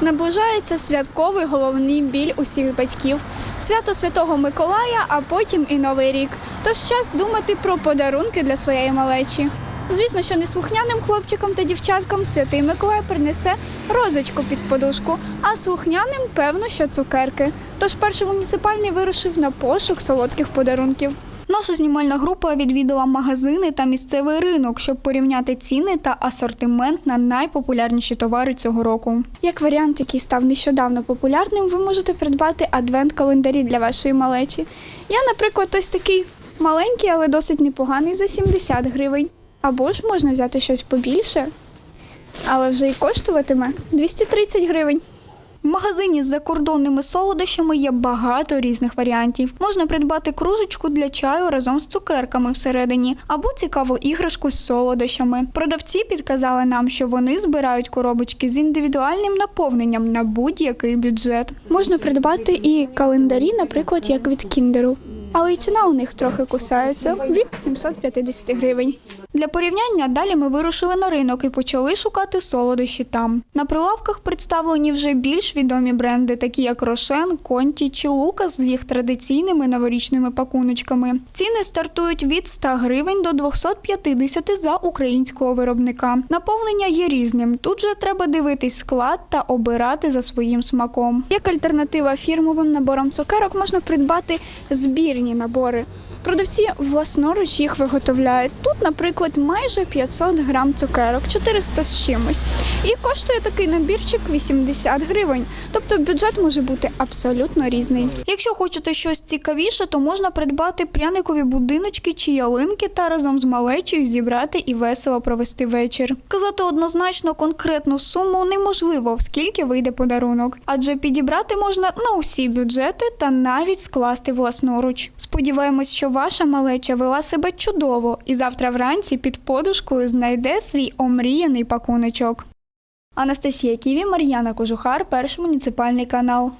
Наближається святковий головний біль усіх батьків, свято Святого Миколая, а потім і Новий рік. Тож час думати про подарунки для своєї малечі. Звісно, що неслухняним хлопчикам та дівчаткам святий Миколай принесе розочку під подушку, а слухняним певно, що цукерки. Тож перший муніципальний вирушив на пошук солодких подарунків. Наша знімальна група відвідала магазини та місцевий ринок, щоб порівняти ціни та асортимент на найпопулярніші товари цього року. Як варіант, який став нещодавно популярним, ви можете придбати адвент-календарі для вашої малечі. Я, наприклад, ось такий маленький, але досить непоганий за 70 гривень. Або ж можна взяти щось побільше, але вже й коштуватиме 230 гривень. В магазині з закордонними солодощами є багато різних варіантів. Можна придбати кружечку для чаю разом з цукерками всередині, або цікаву іграшку з солодощами. Продавці підказали нам, що вони збирають коробочки з індивідуальним наповненням на будь-який бюджет. Можна придбати і календарі, наприклад, як від кіндеру. Але й ціна у них трохи кусається від 750 гривень. Для порівняння далі ми вирушили на ринок і почали шукати солодощі там. На прилавках представлені вже більш відомі бренди, такі як Рошен, Конті чи Лукас з їх традиційними новорічними пакуночками. Ціни стартують від 100 гривень до 250 за українського виробника. Наповнення є різним. Тут же треба дивитись склад та обирати за своїм смаком. Як альтернатива фірмовим наборам цукерок можна придбати збірні набори. Продавці власноруч їх виготовляють. Тут, наприклад, майже 500 грам цукерок, 400 з чимось. І коштує такий набірчик 80 гривень. Тобто бюджет може бути абсолютно різний. Якщо хочете щось цікавіше, то можна придбати пряникові будиночки чи ялинки та разом з малечею зібрати і весело провести вечір. Казати однозначно конкретну суму неможливо, скільки вийде подарунок, адже підібрати можна на усі бюджети та навіть скласти власноруч. Сподіваємось, що ваша малеча вела себе чудово і завтра вранці під подушкою знайде свій омріяний пакуночок. Анастасія Ківі, Мар'яна Кожухар, перший муніципальний канал.